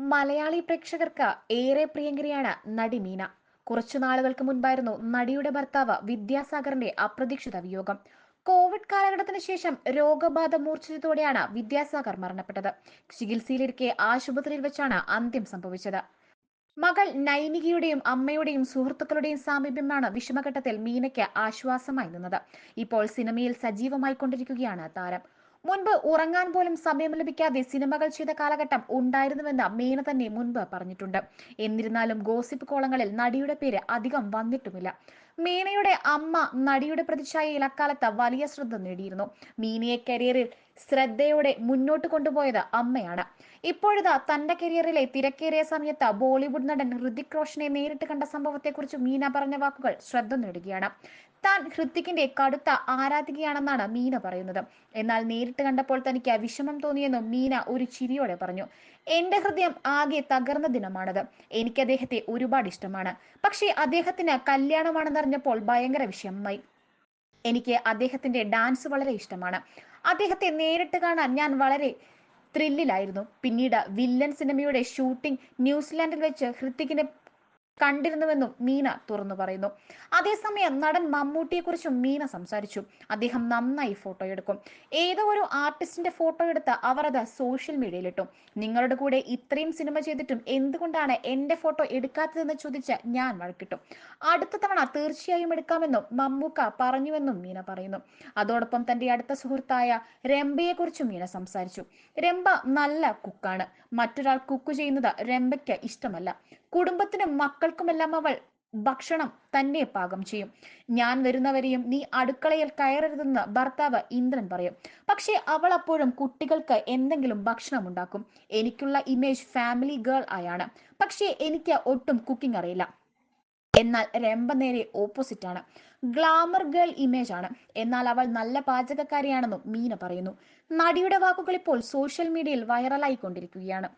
മലയാളി പ്രേക്ഷകർക്ക് ഏറെ പ്രിയങ്കരിയാണ് നടി മീന. കുറച്ചു നാളുകൾക്ക് മുൻപായിരുന്നു നടിയുടെ ഭർത്താവ് വിദ്യാസാഗറിന്റെ അപ്രതീക്ഷിത വിയോഗം. കോവിഡ് കാലഘട്ടത്തിന് ശേഷം രോഗബാധ മൂർച്ഛിച്ചതോടെയാണ് വിദ്യാസാഗർ മരണപ്പെട്ടത്. ചികിത്സയിലിരിക്കെ ആശുപത്രിയിൽ വെച്ചാണ് അന്ത്യം സംഭവിച്ചത്. മകൾ നൈനികയുടെയും അമ്മയുടെയും സുഹൃത്തുക്കളുടെയും സാമീപ്യമാണ് വിഷമഘട്ടത്തിൽ മീനയ്ക്ക് ആശ്വാസമായി നിന്നത്. ഇപ്പോൾ സിനിമയിൽ സജീവമായി കൊണ്ടിരിക്കുകയാണ് താരം. മുൻപ് ഉറങ്ങാൻ പോലും സമയം ലഭിക്കാതെ സിനിമകൾ ചെയ്ത കാലഘട്ടം ഉണ്ടായിരുന്നുവെന്ന് മീന തന്നെ മുൻപ് പറഞ്ഞിട്ടുണ്ട്. എന്നിരുന്നാലും ഗോസിപ്പ് കോളങ്ങളിൽ നടിയുടെ പേര് അധികം വന്നിട്ടുമില്ല. മീനയുടെ അമ്മ നടിയുടെ പ്രതിച്ഛായയിൽ അക്കാലത്ത് വലിയ ശ്രദ്ധ നേടിയിരുന്നു. മീനയെ കരിയറിൽ ശ്രദ്ധയോടെ മുന്നോട്ട് കൊണ്ടുപോയത് അമ്മയാണ്. ഇപ്പോഴിതാ തന്റെ കരിയറിലെ തിരക്കേറിയ സമയത്ത് ബോളിവുഡ് നടൻ ഹൃതിക് റോഷനെ നേരിട്ട് കണ്ട സംഭവത്തെക്കുറിച്ച് മീന പറഞ്ഞ വാക്കുകൾ ശ്രദ്ധ നേടുകയാണ്. താൻ ഹൃത്തിക്കിന്റെ കടുത്ത ആരാധികയാണെന്നാണ് മീന പറയുന്നത്. എന്നാൽ നേരിട്ട് കണ്ടപ്പോൾ തനിക്ക് വിഷമം തോന്നിയെന്നും മീന ഒരു ചിരിയോടെ പറഞ്ഞു എന്റെ ഹൃദയം ആകെ തകർന്ന ദിനമാണത്. എനിക്ക് അദ്ദേഹത്തെ ഒരുപാട് ഇഷ്ടമാണ്. പക്ഷേ അദ്ദേഹത്തിന് കല്യാണമാണെന്നറിഞ്ഞപ്പോൾ ഭയങ്കര വിഷമമായി എനിക്ക് അദ്ദേഹത്തിന്റെ ഡാൻസ് വളരെ ഇഷ്ടമാണ്. അദ്ദേഹത്തെ നേരിട്ട് കാണാൻ ഞാൻ വളരെ ത്രില്ലിലായിരുന്നു പിന്നീട് വില്ലൻ സിനിമയുടെ ഷൂട്ടിംഗ് ന്യൂസിലാൻഡിൽ വെച്ച് ഹൃത്തിക്കിനെ കണ്ടിരുന്നുവെന്നും മീന തുറന്നു പറയുന്നു. അതേസമയം നടൻ മമ്മൂട്ടിയെക്കുറിച്ചും മീന സംസാരിച്ചു. അദ്ദേഹം നന്നായി ഫോട്ടോ എടുക്കും. ഏതോ ഒരു ആർട്ടിസ്റ്റിന്റെ ഫോട്ടോ എടുത്ത് അവർ അത് സോഷ്യൽ മീഡിയയിലിട്ടു നിങ്ങളുടെ കൂടെ ഇത്രയും സിനിമ ചെയ്തിട്ടും എന്തുകൊണ്ടാണ് എന്റെ ഫോട്ടോ എടുക്കാത്തതെന്ന് ചോദിച്ച് ഞാൻ വഴക്കിട്ടു. അടുത്ത തവണ തീർച്ചയായും എടുക്കാമെന്നും മമ്മൂക്ക പറഞ്ഞുവെന്നും മീന പറയുന്നു. അതോടൊപ്പം തന്റെ അടുത്ത സുഹൃത്തായ രംഭയെക്കുറിച്ചും മീന സംസാരിച്ചു. രംഭ നല്ല കുക്കാണ് മറ്റൊരാൾ കുക്ക് ചെയ്യുന്നത് രംഭയ്ക്ക് ഇഷ്ടമല്ല. കുടുംബത്തിനും മക്കൾക്കുമെല്ലാം അവൾ ഭക്ഷണം തന്നെ പാകം ചെയ്യും. ഞാൻ വരുന്നവരെയും നീ അടുക്കളയിൽ കയറരുതെന്ന് ഭർത്താവ് ഇന്ദ്രൻ പറയും. പക്ഷേ അവൾ അപ്പോഴും കുട്ടികൾക്ക് എന്തെങ്കിലും ഭക്ഷണം ഉണ്ടാക്കും. എനിക്കുള്ള ഇമേജ് ഫാമിലി ഗേൾ ആയാണ്. പക്ഷേ എനിക്ക് ഒട്ടും കുക്കിംഗ് അറിയില്ല. എന്നാൽ രംഭ നേരെ ഓപ്പോസിറ്റ് ആണ്. ഗ്ലാമർ ഗേൾ ഇമേജ് ആണ്. എന്നാൽ അവൾ നല്ല പാചകക്കാരിയാണെന്നും മീന പറയുന്നു. നടിയുടെ വാക്കുകൾ ഇപ്പോൾ സോഷ്യൽ മീഡിയയിൽ വൈറലായി കൊണ്ടിരിക്കുകയാണ്